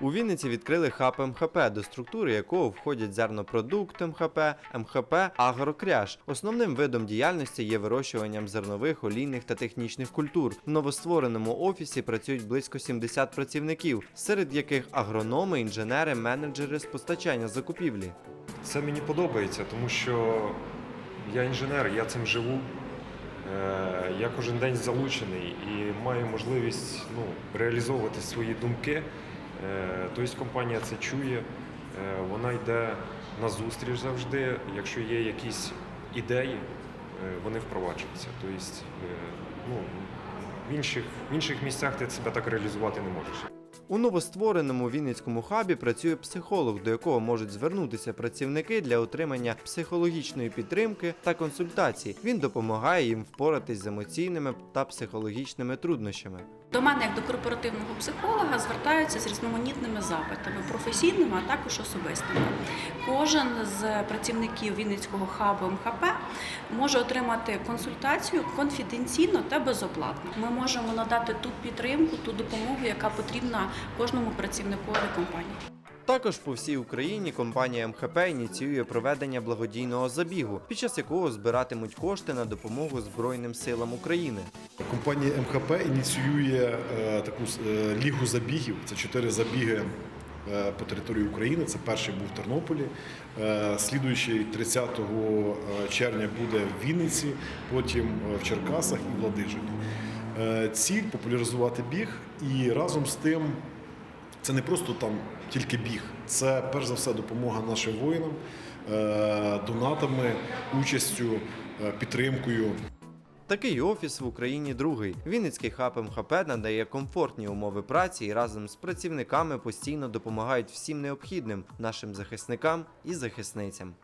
У Вінниці відкрили хаб МХП, до структури якого входять зернопродукт МХП, МХП Агрокряж. Основним видом діяльності є вирощуванням зернових, олійних та технічних культур. В новоствореному офісі працюють близько 70 працівників, серед яких агрономи, інженери, менеджери з постачання закупівлі. Це мені подобається, тому що я інженер, я цим живу. Е, Я кожен день залучений і маю можливість ну, реалізовувати свої думки. Е, Тобто компанія це чує, е, вона йде на зустріч завжди. Якщо є якісь ідеї, е, вони впроваджуються. Тобто, ну, в інших, в інших місцях ти себе так реалізувати не можеш. У новоствореному Вінницькому хабі працює психолог, до якого можуть звернутися працівники для отримання психологічної підтримки та консультацій. Він допомагає їм впоратись з емоційними та психологічними труднощами. До мене, як до корпоративного психолога, звертаються з різноманітними запитами, професійними, а також особистими. Кожен з працівників Вінницького хабу МХП може отримати консультацію конфіденційно та безоплатно. Ми можемо надати ту підтримку, ту допомогу, яка потрібна кожному працівникові компанії. Також по всій Україні компанія МХП ініціює проведення благодійного забігу, під час якого збиратимуть кошти на допомогу Збройним силам України. Компанія МХП ініціює е, таку е, лігу забігів. Це чотири забіги е, по території України. Це перший був в Тернополі. Е, слідуючий 30 червня буде в Вінниці, потім е, в Черкасах і в Ладижині. Е, ціль популяризувати біг і разом з тим. Це не просто там тільки біг, це перш за все допомога нашим воїнам, е, донатами, участю, е, підтримкою. Такий офіс в Україні другий. Вінницький хаб МХП надає комфортні умови праці і разом з працівниками постійно допомагають всім необхідним нашим захисникам і захисницям.